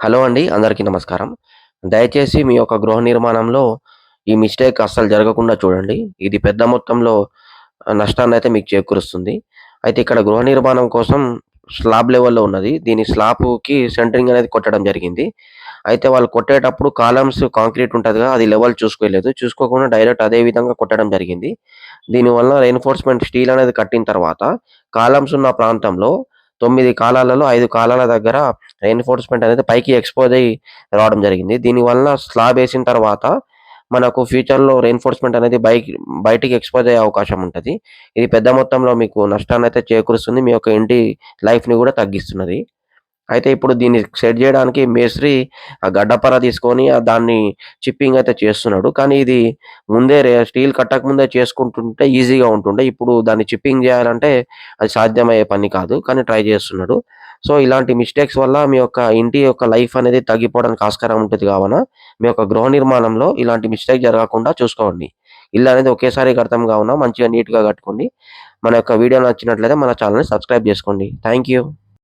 Hello అండి అందరికీ నమస్కారం. దయచేసి మీ యొక్క గృహ నిర్మాణంలో ఈ మిస్టేక్ అస్సలు జరగకుండా చూడండి. ఇది పెద్ద మొత్తంలో నష్టాన్ని అయితే మీకు చేకూరుస్తుంది. అయితే ఇక్కడ గృహ నిర్మాణం కోసం స్లాబ్ లెవెల్లో ఉన్నది. దీని స్లాబ్కి సెంటరింగ్ అనేది కొట్టడం జరిగింది. అయితే వాళ్ళు కొట్టేటప్పుడు కాలమ్స్ కాంక్రీట్ ఉంటుందిగా అది లెవెల్ చూసుకోలేదు. చూసుకోకుండా డైరెక్ట్ అదే విధంగా కొట్టడం జరిగింది. దీనివల్ల రెయిన్ఫోర్స్మెంట్ స్టీల్ అనేది కట్టిన తర్వాత కాలమ్స్ ఉన్న ప్రాంతంలో తొమ్మిది కాలాలలో ఐదు కాలాల దగ్గర రెయిన్ఫోర్స్మెంట్ అనేది పైకి ఎక్స్పోజ్ అయ్యి రావడం జరిగింది. దీనివల్ల స్లాబ్ వేసిన తర్వాత మనకు ఫ్యూచర్లో రెయిన్ఫోర్స్మెంట్ అనేది బైక్ బయటికి ఎక్స్పోజ్ అయ్యే అవకాశం ఉంటుంది. ఇది పెద్ద మొత్తంలో మీకు నష్టాన్ని అయితే చేకూరుస్తుంది. మీ యొక్క ఇంటి లైఫ్ని కూడా తగ్గిస్తున్నది. అయితే ఇప్పుడు దీన్ని సెట్ చేయడానికి మేస్త్రి ఆ గడ్డపర తీసుకొని దాన్ని చిప్పింగ్ అయితే చేస్తున్నాడు. కానీ ఇది ముందే రే- స్టీల్ కట్టక ముందే చేసుకుంటుంటే ఈజీగా ఉంటుండే. ఇప్పుడు దాన్ని చిప్పింగ్ చేయాలంటే అది సాధ్యమయ్యే పని కాదు కానీ ట్రై చేస్తున్నాడు. సో ఇలాంటి మిస్టేక్స్ వల్ల మీ యొక్క ఇంటి యొక్క లైఫ్ అనేది తగ్గిపోవడానికి ఆస్కారం ఉంటుంది కావున మీ యొక్క గృహ నిర్మాణంలో ఇలాంటి మిస్టేక్ జరగకుండా చూసుకోండి. ఇల్లు అనేది ఒకేసారి కడతాం కావున మంచిగా నీట్గా కట్టుకోండి. మన యొక్క వీడియో నచ్చినట్లయితే మన ఛానల్ని సబ్స్క్రైబ్ చేసుకోండి. Thank you